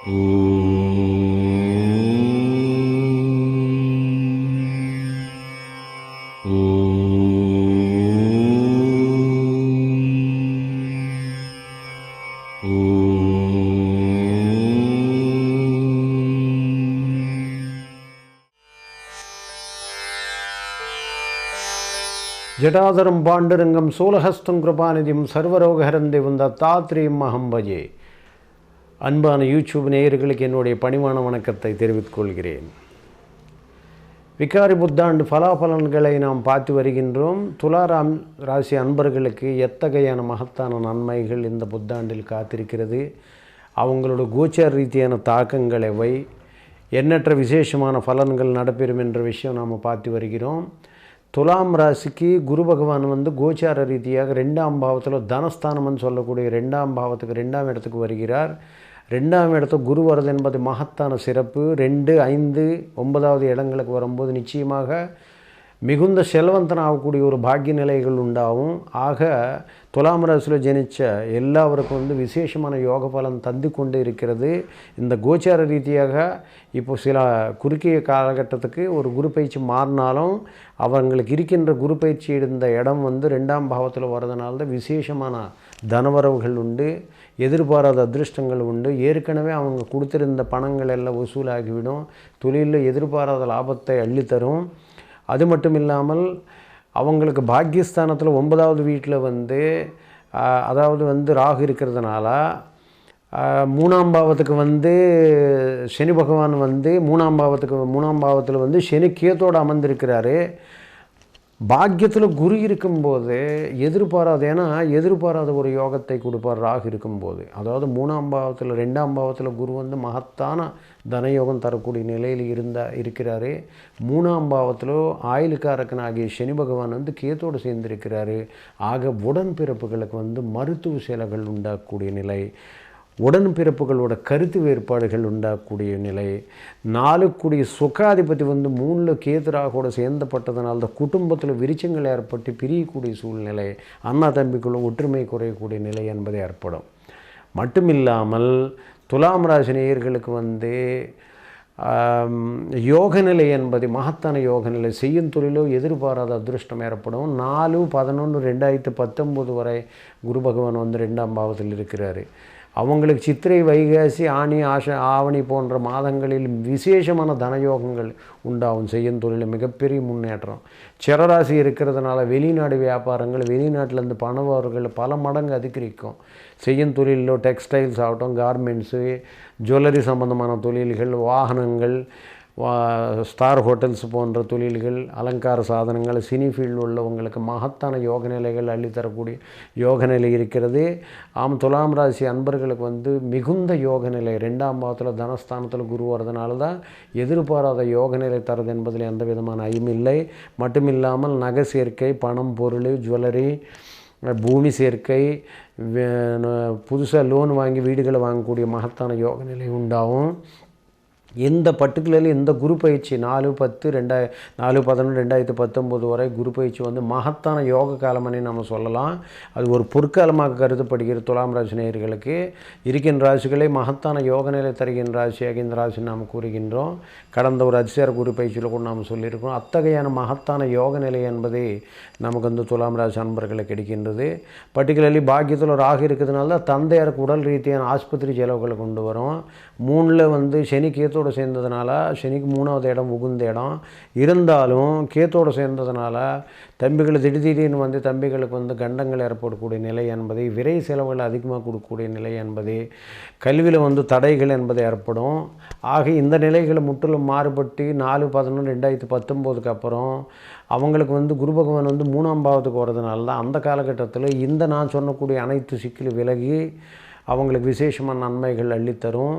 ஜடாதரம் பாண்டுரங்கம் சூலஹஸ்தம் கிருபாநிதியும் சர்வரோகஹரம் தேவம் தத்தாத்ரேயம் அகம்பஜே. அன்பான யூடியூப் நேயர்களுக்கு என்னுடைய பணிவான வணக்கத்தை தெரிவித்துக் கொள்கிறேன். விகாரி புத்தாண்டு பலாபலன்களை நாம் பார்த்து வருகின்றோம். துலாராம் ராசி அன்பர்களுக்கு எத்தகையான மகத்தான நன்மைகள் இந்த புத்தாண்டில் காத்திருக்கிறது? அவங்களோட கோச்சார ரீதியான தாக்கங்கள் எவை? எண்ணற்ற விசேஷமான பலன்கள் நடைபெறும் என்ற விஷயம் நாம் பார்த்து வருகிறோம். துலாம் ராசிக்கு குரு பகவான் வந்து கோச்சார ரீதியாக ரெண்டாம் பாவத்தில் தனஸ்தானம்னு சொல்லக்கூடிய ரெண்டாம் பாவத்துக்கு ரெண்டாம் இடத்துக்கு வருகிறார். ரெண்டாம் இடத்துல குரு வருது என்பது மகத்தான சிறப்பு. ரெண்டு ஐந்து ஒன்பதாவது இடங்களுக்கு வரும்போது நிச்சயமாக மிகுந்த செல்வந்தன் ஆகக்கூடிய ஒரு பாக்கிய நிலைகள் உண்டாகும். ஆக துலாம் ராசியில் ஜனித்த எல்லாருக்கும் வந்து விசேஷமான யோக பலன் தந்து கொண்டு இருக்கிறது. இந்த கோச்சார ரீதியாக இப்போ சில குறுகிய காலகட்டத்துக்கு ஒரு குரு பயிற்சி மாறினாலும் அவங்களுக்கு இருக்கின்ற குரு பயிற்சி இருந்த இடம் வந்து ரெண்டாம் பாவத்தில் வர்றதுனால தான் விசேஷமான தனவரவுகள் உண்டு. எதிர்பாராத அதிர்ஷ்டங்கள் உண்டு. ஏற்கனவே அவங்க கொடுத்துருந்த பணங்கள் எல்லாம் வசூலாகிவிடும். தொழிலில் எதிர்பாராத லாபத்தை அள்ளித்தரும். அது மட்டும் இல்லாமல் அவங்களுக்கு பாக்கியஸ்தானத்தில் ஒன்பதாவது வீட்டில் வந்து அதாவது வந்து ராகு இருக்கிறதுனால மூணாம் பாவத்துக்கு வந்து சனி பகவான் வந்து மூணாம் பாவத்துக்கு மூணாம் பாவத்தில் வந்து சனி கேத்தோடு அமர்ந்திருக்கிறாரு. பாக்கியத்தில் குரு இருக்கும்போது எதிர்பாராத ஏன்னா எதிர்பாராத ஒரு யோகத்தை கொடுப்பார் ராகு இருக்கும்போது. அதாவது மூணாம் பாவத்தில் ரெண்டாம் பாவத்தில் குரு வந்து மகத்தான தனயோகம் தரக்கூடிய நிலையில் இருந்தா இருக்கிறாரு. மூணாம் பாவத்தில் ஆயுளுக்காரக்கன் ஆகிய சனி பகவான் வந்து கேத்தோடு சேர்ந்திருக்கிறாரு. ஆக உடன்பிறப்புகளுக்கு வந்து மருத்துவ சேலைகள் உண்டாகக்கூடிய நிலை. உடன்பிறப்புகளோட கருத்து வேறுபாடுகள் உண்டாகக்கூடிய நிலை. நாளுக்குடிய சுகாதிபதி வந்து மூணில் கேதுராகோட சேர்ந்தப்பட்டதனால் தான் குடும்பத்தில் விரிச்சங்கள் ஏற்பட்டு பிரியக்கூடிய சூழ்நிலை அண்ணா தம்பிக்குள்ள ஒற்றுமை குறையக்கூடிய நிலை என்பது ஏற்படும். மட்டுமில்லாமல் துலாம் ராசி நேயர்களுக்கு வந்து யோகநிலை யோக நிலை என்பது மகத்தான யோக நிலை. செய்யும் தொழிலோ எதிர்பாராத அதிருஷ்டம் ஏற்படும். நாலு பதினொன்று ரெண்டாயிரத்து பத்தொம்போது வரை குரு பகவான் வந்து ரெண்டாம் பாவத்தில் இருக்கிறாரு. அவங்களுக்கு சித்திரை வைகாசி ஆணி ஆஷ ஆவணி போன்ற மாதங்களில் விசேஷமான தனயோகங்கள் உண்டாகும். செய்யும் தொழிலில் மிகப்பெரிய முன்னேற்றம். சிறராசி இருக்கிறதுனால வெளிநாடு வியாபாரங்கள் வெளிநாட்டிலேருந்து பணவர்கள் பல மடங்கு அதிகரிக்கும். செய்யும் தொழிலோ டெக்ஸ்டைல்ஸ் ஆகட்டும் கார்மெண்ட்ஸு ஜுவல்லரி சம்பந்தமான தொழில்கள் வாகனங்கள் ஸ்டார் ஹோட்டல்ஸ் போன்ற தொழில்கள் அலங்கார சாதனங்கள் சினி ஃபீல்டு உள்ளவங்களுக்கு மகத்தான யோக நிலைகள் அள்ளித்தரக்கூடிய யோக நிலை இருக்கிறது. ஆம் துலாம் ராசி அன்பர்களுக்கு வந்து மிகுந்த யோக நிலை. ரெண்டாம் பாவத்தில் தனஸ்தானத்தில் குரு வரதுனால தான் எதிர்பாராத யோக நிலை தரது என்பதில் எந்த விதமான ஐயமில்லை மட்டுமில்லாமல் நகை சேர்க்கை பணம் பொருள் ஜுவல்லரி பூமி சேர்க்கை புதுசாக லோன் வாங்கி வீடுகளை வாங்கக்கூடிய மகத்தான யோக நிலை உண்டாகும். இந்த பர்டிகுலர்லி இந்த குரு பயிற்சி நாலு பத்து ரெண்டாய நாலு பதினொன்று ரெண்டாயிரத்து பத்தொம்போது வரை குரு பயிற்சி வந்து மகத்தான யோக காலம்னே நம்ம சொல்லலாம். அது ஒரு பொற்காலமாக கருதப்படுகிறது துலாம் ராசி நேயர்களுக்கு. இருக்கின்ற ராசிகளை மகத்தான யோக நிலை தருகின்ற ராசியாக இந்த ராசி நாம் கூறுகின்றோம். கடந்த ஒரு அதிசார குரு பயிற்சியில் கூட நாம் சொல்லியிருக்கோம் அத்தகையான மகத்தான யோக நிலை என்பது நமக்கு வந்து துலாம் ராசி அன்பர்களுக்கு கிடைக்கின்றது பர்டிகுலர்லி பாக்கியத்தில் ஒரு ஆக இருக்கிறதுனால தான் தந்தையாருக்கு உடல் ரீதியான ஆஸ்பத்திரி செலவுகளை கொண்டு வரும். மூணில் வந்து சனிக்கேத்து கேத்தோடு சேர்ந்ததுனால சனிக்கு மூணாவது இடம் உகுந்த இடம். இருந்தாலும் கேத்தோடு சேர்ந்ததுனால தம்பிகள் திடீர்னு வந்து தம்பிகளுக்கு வந்து கண்டங்கள் ஏற்படக்கூடிய நிலை என்பது விரை செலவுகள் அதிகமாக கொடுக்கக்கூடிய நிலை என்பது கல்வியில் வந்து தடைகள் என்பது ஏற்படும். ஆக இந்த நிலைகளை முற்றிலும் மாறுபட்டு நாலு பதினொன்று ரெண்டாயிரத்து பத்தொம்போதுக்கு அப்புறம் அவங்களுக்கு வந்து குரு பகவான் வந்து மூணாம் பாவத்துக்கு வர்றதுனால தான் அந்த காலகட்டத்தில் இந்த நான் சொன்னக்கூடிய அனைத்து சிக்கல் விலகி அவங்களுக்கு விசேஷமான நன்மைகள் அள்ளித்தரும்.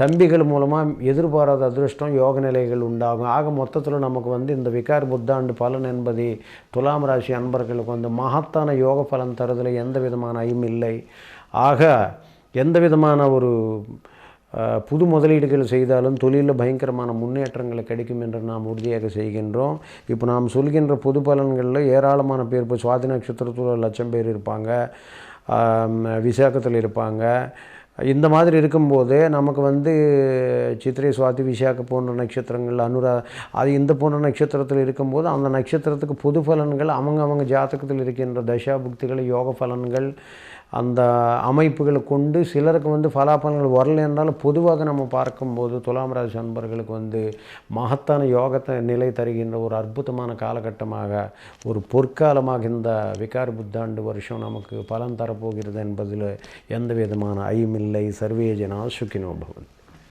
தம்பிகள் மூலமாக எதிர்பாராத அதிர்ஷ்டம் யோக நிலைகள் உண்டாகும். ஆக மொத்தத்தில் நமக்கு வந்து இந்த விகார் புத்தாண்டு பலன் என்பது துலாம் ராசி அன்பர்களுக்கு வந்து மகத்தான யோக பலன் தருதில் எந்த விதமான ஐயும் இல்லை. ஆக எந்த விதமான ஒரு புது முதலீடுகள் செய்தாலும் தொழிலில் பயங்கரமான முன்னேற்றங்கள் கிடைக்கும் என்று நாம் உறுதியாக செய்கின்றோம். இப்போ நாம் சொல்கின்ற பொது பலன்களில் ஏராளமான பேர் இப்போ சுவாதி நட்சத்திரத்தில் ஒரு லட்சம் பேர் இருப்பாங்க. விசாகத்தில் இருப்பாங்க. இந்த மாதிரி இருக்கும்போது நமக்கு வந்து சித்திரை சுவாதி விசாக போன்ற நட்சத்திரங்கள் அனுரா அது இந்த போன்ற நட்சத்திரத்தில் இருக்கும்போது அந்த நட்சத்திரத்துக்கு பொது பலன்கள் அவங்க அவங்க ஜாதகத்தில் இருக்கின்ற தசா புக்திகள் யோக பலன்கள் அந்த அமைப்புகளை கொண்டு சிலருக்கு வந்து பலாபலன்கள் வரல என்றாலும் பொதுவாக நம்ம பார்க்கும்போது துலாம் ராசி அன்பர்களுக்கு வந்து மகத்தான யோகத்தை நிலை தருகின்ற ஒரு அற்புதமான காலகட்டமாக ஒரு பொற்காலமாக இந்த விகார் புத்தாண்டு வருஷம் நமக்கு பலன் தரப்போகிறது என்பதில் எந்த விதமான ஐயமில்லை சர்வேஜனா சுக்கினோ பவன்